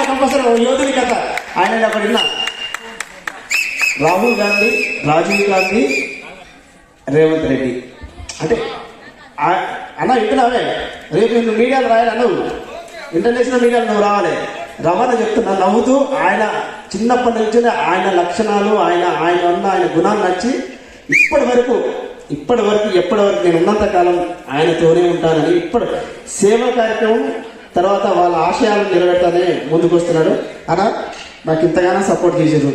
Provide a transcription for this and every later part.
Cinema compulsory యోధుని కథ. ఆయన అక్కడ విన్నా. రాహుల్ గాంధీ రాజీవ్ గాంధీ రేవంత్ రెడ్డి. అంటే అన్న వింటున్నావే? రేపు నువ్వు మీడియాలో రాయాలి అన్నవు. ఇంటర్నేషనల్ మీడియాలో నువ్వు రావాలి. రవాణా చెప్తున్నా నవ్వుతూ ఆయన చిన్నప్పటి నుంచి ఆయన లక్షణాలు ఆయన ఆయన ఉన్న ఆయన గుణాలు నచ్చి ఇప్పటి వరకు ఇప్పటి వరకు ఎప్పటి వరకు నేను ఉన్నంత కాలం ఆయనతోనే ఉంటానని ఇప్పటి సేవా కార్యక్రమం తర్వాత వాళ్ళ ఆశయాలను నిలబెట్టాలని ముందుకు వస్తున్నాడు అన్న నాకు ఇంతగానో సపోర్ట్ చేశారు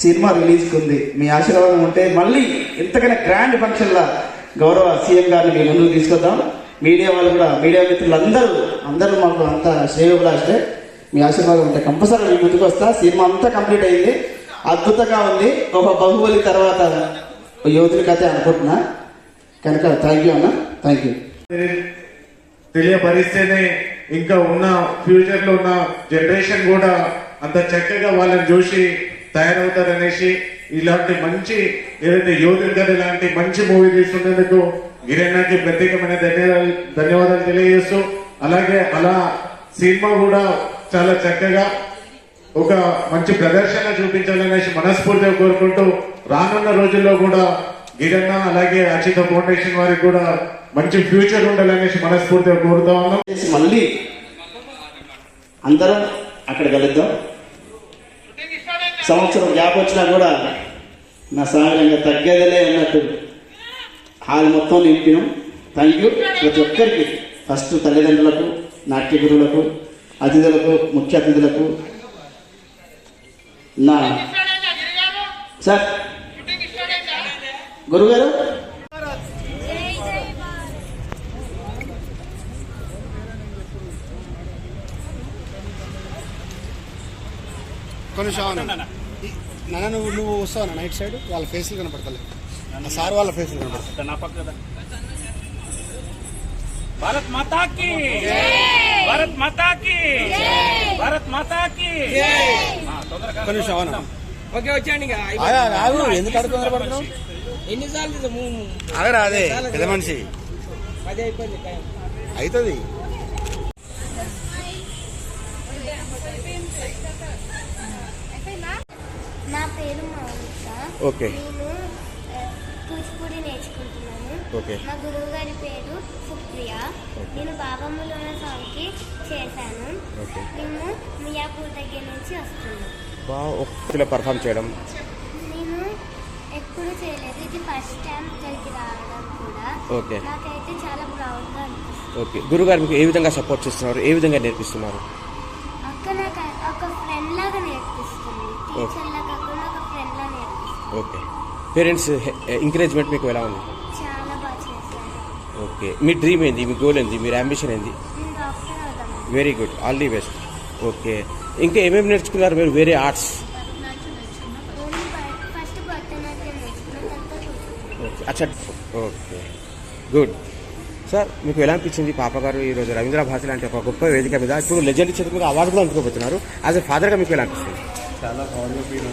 సినిమా రిలీజ్కి ఉంది మీ ఆశీర్వాదం ఉంటే మళ్ళీ ఇంతకైనా గ్రాండ్ ఫంక్షన్లా గౌరవ సీఎం గారిని మీ ముందుకు తీసుకొద్దాం. మీడియా వాళ్ళు కూడా మీడియా మిత్రులు అందరూ అందరూ మాకు అంత శ్రేయోభిలాషే మీ ఆశీర్వాదం ఉంటే కంపల్సరీ మీ ముందుకు వస్తా. సినిమా అంతా కంప్లీట్ అయింది. అద్భుతంగా ఉంది. ఒక బాహుబలి తర్వాత యువతుల కథ అనుకుంటున్నా. కనుక థ్యాంక్ యూ అన్న. థ్యాంక్ యూ తెలియపరిస్తేనే ఇంకా ఉన్న ఫ్యూచర్లో ఉన్న జనరేషన్ కూడా అంత చక్కగా వాళ్ళని చూసి తయారవుతారనేసి ఇలాంటి మంచి ఏదైతే యోధుల కథ ఇలాంటి మంచి మూవీ తీసుకున్నందుకు గిరణ్కి ప్రత్యేకమైన ధన్యవాదాలు ధన్యవాదాలు తెలియజేస్తూ అలాగే అలా సినిమా కూడా చాలా చక్కగా ఒక మంచి ప్రదర్శన చూపించాలనేసి మనస్ఫూర్తిగా కోరుకుంటూ రానున్న రోజుల్లో కూడా గిరన్న అలాగే అచిత ఫౌండేషన్ వారికి కూడా మంచి ఫ్యూచర్ ఉండాలనేసి మనస్ఫూర్తిగా కోరుతా ఉన్నాం. మళ్ళీ అందరం అక్కడ కలుద్దాం. సంవత్సరం గ్యాప్ వచ్చినా కూడా నా సహజంగా తగ్గేదలే అన్నట్టు హాల్ మొత్తం నింపినాం. థ్యాంక్ యూ ప్రతి ఒక్కరికి ఫస్ట్ తల్లిదండ్రులకు నాట్య గురువులకు అతిథులకు ముఖ్య అతిథులకు నా సార్ గురుగారు? కొన్ని నాన్న నువ్వు నువ్వు వస్తావు నైట్ సైడ్? వాళ్ళ ఫేస్లు కనపడతలేదు సార్ వాళ్ళ ఫేస్లు కనపడతా భారత్ మాతాకి. భారత్ మాతాకి. భారత్ మాతా కి కొన్ని ఓకే వచ్చేయండి ఎందుకు అడుగు తొందరపడుతున్నావు? ఎన్నిసార్లు ఆగరా అదే పెద్ద మనిషి. అయిపోయింది టైం. అవుతుంది నా పేరు మౌనిక. ఓకే. నేను కూచిపూడి నేర్చుకుంటున్నాను. ఓకే. మా గురువు గారి పేరు సుప్రియ. నేను బాబమ్మలోన సాంగ్కి చేశాను. ఓకే. మేము మియాపూర్ దగ్గర నుంచి వస్తున్నాం బాగా పర్ఫామ్ చేయడం. ఎప్పుడు చేయలేదు. ఇది ఫస్ట్ టైం ఇక్కడికి రావడం కూడా. ఓకే. నాకైతే చాలా ప్రౌడ్గా అనిపిస్తుంది. ఓకే. గురుగారు మీకు ఏ విధంగా సపోర్ట్ చేస్తున్నారు? ఏ విధంగా నేర్పిస్తున్నారు? అక్క నాకు ఒక ఫ్రెండ్ లాగా నేర్పిస్తుంది. టీచర్ లాగా కాకుండా ఒక ఫ్రెండ్ లాగా నేర్పిస్తుంది. ఓకే. పేరెంట్స్ ఎంకరేజ్మెంట్ మీకు ఎలా ఉంది? చాలా బాగా చేశాను ఓకే. మీ డ్రీమ్ ఏంది? మీ గోల్ ఏంది? మీరు అంబిషన్ ఏంది? నేను డాక్టర్ అవుతాను. Very good all the best okay. ఇంకా ఏమేమి నేర్చుకున్నారు మీరు? వేరే ఆర్ట్స్ ఓకే అచ్చా. ఓకే. గుడ్. సార్ మీకు ఎలా అనిపించింది పాప గారు ఈరోజు రవీంద్ర భారతి లాంటి ఒక గొప్ప వేదిక మీద? ఇప్పుడు లెజెండ్ చేతి మీద అవార్డు కూడా అందుకోబోతున్నారు. యాజ్ ఎ ఫాదర్గా మీకు ఎలా అనిపిస్తుంది? చాలా ఫీల్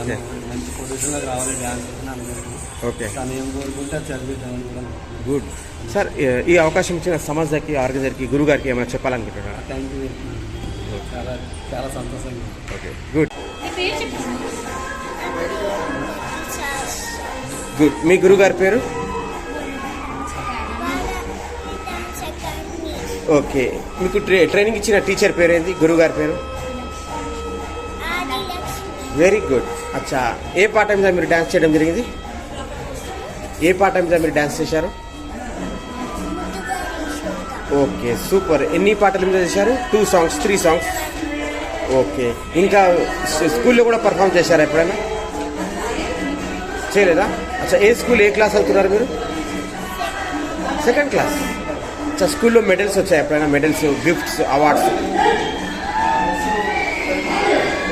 ఓకే. మంచి పొజిషన్లోకి రావాలి డ్యాన్స్ ఓకే. తను ఏం కోరుకుంటే అది చదివిద్దామని కూడా గుడ్. సార్ ఈ- అవకాశం ఇచ్చిన సంస్థకి ఆర్గనైజర్కి గురువు గారికి ఏమైనా చెప్పాలనుకుంటున్నారా? థ్యాంక్ యూ చాలా చాలా సంతోషంగా. ఓకే. గుడ్. మీ గురువు గారి పేరు? ఓకే. మీకు ట్రే ట్రైనింగ్ ఇచ్చిన టీచర్ పేరు ఏంది గురువు గారి పేరు? వెరీ గుడ్ అచ్చా. ఏ పాట మీద మీరు డ్యాన్స్ చేయడం జరిగింది? ఏ పాట మీద మీరు డ్యాన్స్ చేశారు? Okay super. ఎన్ని పాటల మీద చేశారు? Two songs three songs okay. ఇంకా స్కూల్లో కూడా పర్ఫామ్ చేశారా ఎప్పుడైనా? చేయలేదా? ఏ స్కూల్ ఏ క్లాస్ అవుతున్నారు మీరు? సెకండ్ క్లాస్ సార్ స్కూల్లో మెడల్స్ వచ్చాయి ఎప్పుడైనా? Medals gifts awards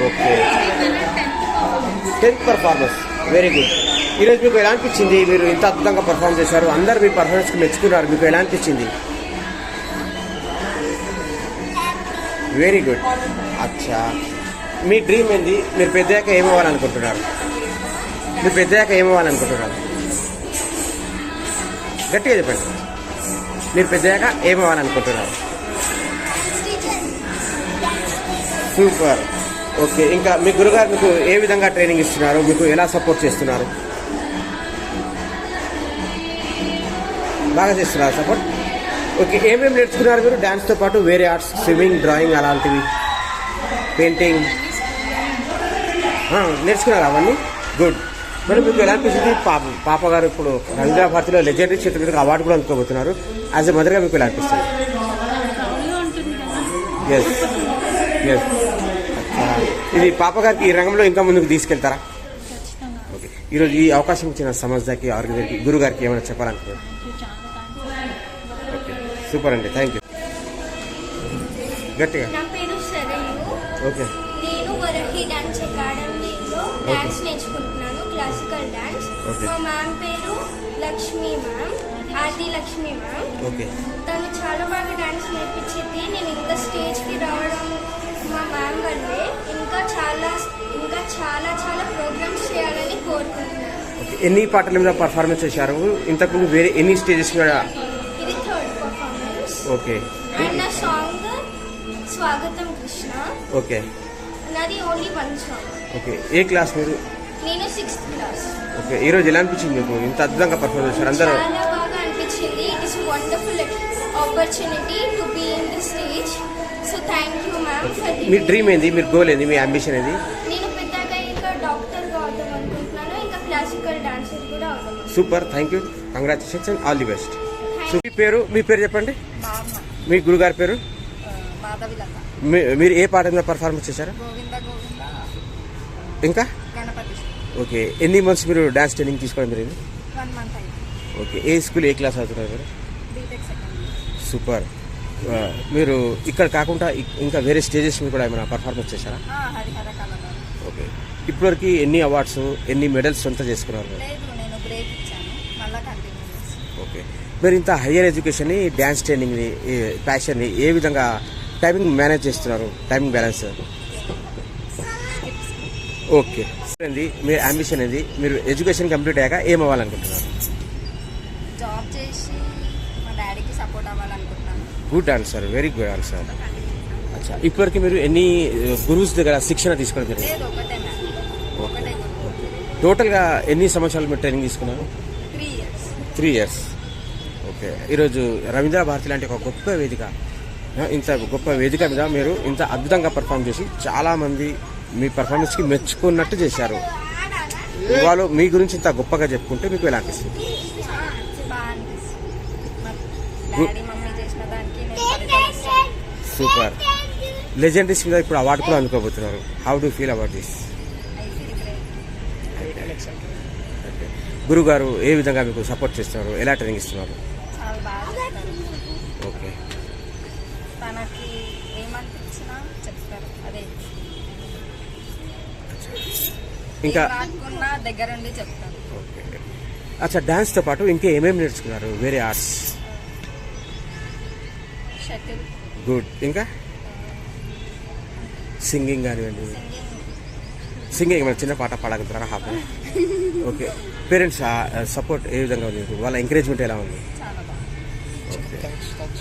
okay tenth performance very good ఈరోజు మీకు ఎలా అనిపించింది మీరు ఇంత అద్భుతంగా పర్ఫామ్ చేశారు. అందరు మీ పర్ఫార్మెన్స్కి మెచ్చుకున్నారు. మీకు ఎలా అనిపించింది వెరీ గుడ్ అచ్చా. మీ డ్రీమ్ ఏంది? మీరు పెద్దయ్యాక ఏమవ్వాలనుకుంటున్నారు మీరు పెద్దయ్యాక ఏమవ్వాలనుకుంటున్నారు గట్టిగా చెప్పండి. మీరు పెద్దయ్యాక ఏమవ్వాలనుకుంటున్నారు సూపర్. ఓకే ఇంకా మీ గురుగారు మీకు ఏ విధంగా ట్రైనింగ్ ఇస్తున్నారు? మీకు ఎలా సపోర్ట్ చేస్తున్నారు? బాగా చేస్తున్నారు సపోర్ట్? ఓకే ఏమేమి నేర్చుకున్నారు మీరు? డ్యాన్స్తో పాటు వేరే ఆర్ట్స్ స్విమ్మింగ్ డ్రాయింగ్ అలాంటివి పెయింటింగ్. నేర్చుకున్నారు అవన్నీ? గుడ్. మరి మీకు ఎలా అనిపిస్తుంది? పాప పాప గారు ఇప్పుడు రవీంద్ర భారతిలో లెజెండరీ చిత్ర అవార్డు కూడా అందుకోబోతున్నారు. యాజ్ ఎ మదర్గా మీకు ఎలా అనిపిస్తుంది? ఎస్ ఎస్ ఇది పాప గారికి ఈ రంగంలో ఇంకా ముందుకు తీసుకెళ్తారా? ఓకే ఈరోజు ఈ అవకాశం ఇచ్చిన సంస్థకి ఆర్గనైజర్కి గురువు గారికి ఏమైనా చెప్పాలనుకున్నారు ఓకే సూపర్ అండి. థ్యాంక్ యూ గట్టిగా. ఓకే నేను వరహి డాన్స్ అకాడమీలో డాన్స్ నేర్చుకుంటున్నాను. Classical dance Okay. మా మ్యామ్ పేరు లక్ష్మి మ్యామ్ ఆది లక్ష్మి మ్యామ్ ఓకే తను చాలా బాగా డాన్స్ నేర్పించింది. నేను ఇంకా స్టేజ్కి రావడం మా మ్యామ్ వల్లే ఇంకా చాలా ఇంకా చాలా చాలా ప్రోగ్రామ్స్ చేయాలని కోరుకుంటున్నాను. ఓకే ఎన్ని పాటల మీద పర్ఫార్మెన్స్ చేశారు? ఇంతకుముందు వేరే ఎన్ని స్టేజెస్ మీద? ఇది థర్డ్ పర్ఫార్మెన్స్ ఓకే అండ్ నా సాంగ్ స్వాగతం కృష్ణ. ఓకే నాది ఓన్లీ వన్ సాంగ్ ఓకే ఏ క్లాస్ మీరు? నేను సిక్స్త్ క్లాస్ ఓకే ఈరోజు ఎలా అనిపించింది మీకు? ఇంత అద్భుతంగా పర్ఫార్మెన్స్ చేశారు? అందరూ చాలా బాగా అనిపించింది. It is wonderful opportunity to be in the stage so thank you ma'am for me dream ఏంది? మీ గోల్ ఏంది? మీ అంబిషన్ ఏంది? నేను పెద్దగా ఇంకా డాక్టర్గా అవుదాం అనుకుంటున్నాను. ఇంకా క్లాసికల్ డాన్సర్ కూడా అవుదాం. Super thank you congratulations and all the best so మీ పేరు? మీ పేరు చెప్పండి. మీ గురుగారి పేరు? మీ- మీరు ఏ పాట మీద పర్ఫార్మెన్స్ చేశారు? గోవింద గోవింద. ఇంకా? గణపతి. ఓకే. ఎన్ని మంత్స్ మీరు డాన్స్ ట్రైనింగ్ తీసుకోవడం జరిగింది? వన్ మంత్ అయింది. ఓకే. ఏ స్కూల్ ఏ క్లాస్ అవుతున్నారు మీరు? బీటెక్ సెకండ్ సూపర్ మీరు ఇక్కడ కాకుండా ఇంకా వేరే స్టేజెస్ మీద కూడా ఏమైనా పర్ఫార్మెన్స్ చేశారా? హరిహర ఓకే. ఇప్పటివరకు ఎన్ని అవార్డ్స్ ఎన్ని మెడల్స్ సొంత చేసుకున్నారు మీరు? లేదు నేను బ్రేక్ ఇచ్చాను. మళ్ళీ కంటిన్యూ చేస్తాను. ఓకే. మీరు ఇంత హయ్యర్ ఎడ్యుకేషన్ని డ్యాన్స్ ట్రైనింగ్ని ఈ ప్యాషన్ని ఏ విధంగా టైమింగ్ మేనేజ్ చేస్తున్నారు? Timing balance okay. ఏంది? మీ అంబిషన్ ఏంది? మీరు ఎడ్యుకేషన్ కంప్లీట్ అయ్యాక ఏం అవ్వాలనుకుంటున్నారు? జాబ్ చేసి మా డాడీకి support అవ్వాలనుకుంటున్నాను. Good answer very good answer అచ్చా. ఇప్పటివరకు మీరు ఎన్ని గురువుస్ దగ్గర శిక్షణ తీసుకోవడం జరిగింది? ఒకటే మ్యామ్. ఒకటే టోటల్గా ఎన్ని సంవత్సరాలు మీరు ట్రైనింగ్ తీసుకున్నారు? Three years three years okay. ఈరోజు రవీంద్ర భారతి లాంటి ఒక గొప్ప వేదిక ఇంత గొప్ప వేదిక మీద మీరు ఇంత అద్భుతంగా పర్ఫామ్ చేసి చాలామంది మీ పర్ఫార్మెన్స్కి మెచ్చుకున్నట్టు చేశారు. వాళ్ళు మీ గురించి ఇంత గొప్పగా చెప్పుకుంటే మీకు ఎలా అనిపిస్తుంది? సూపర్. లెజెండరీస్ మీద ఇప్పుడు అవార్డు కూడా అందుకోబోతున్నారు. How do feel about this I feel great గురువు గారు ఏ విధంగా మీకు సపోర్ట్ చేస్తున్నారు? ఎలా ట్రైనింగ్ ఇస్తున్నారు? ఓకే తనకి ఏమనిపించినా చెప్తారు. అదే. ఇంకా దగ్గరుండి చెప్తారు ఓకే. అచ్చా డాన్స్తో పాటు ఇంకా ఏమేమి నేర్చుకున్నారు? వేరే ఆర్ట్స్ గుడ్ ఇంకా? సింగింగ్ కానివ్వండి. సింగింగ్ ఏమైనా చిన్న పాట పాడగలుగుతారా? Half okay. పేరెంట్స్ సపోర్ట్ ఏ విధంగా ఉంది? వాళ్ళ ఎంకరేజ్మెంట్ ఎలా ఉంది? చాలా బాగా ఓకే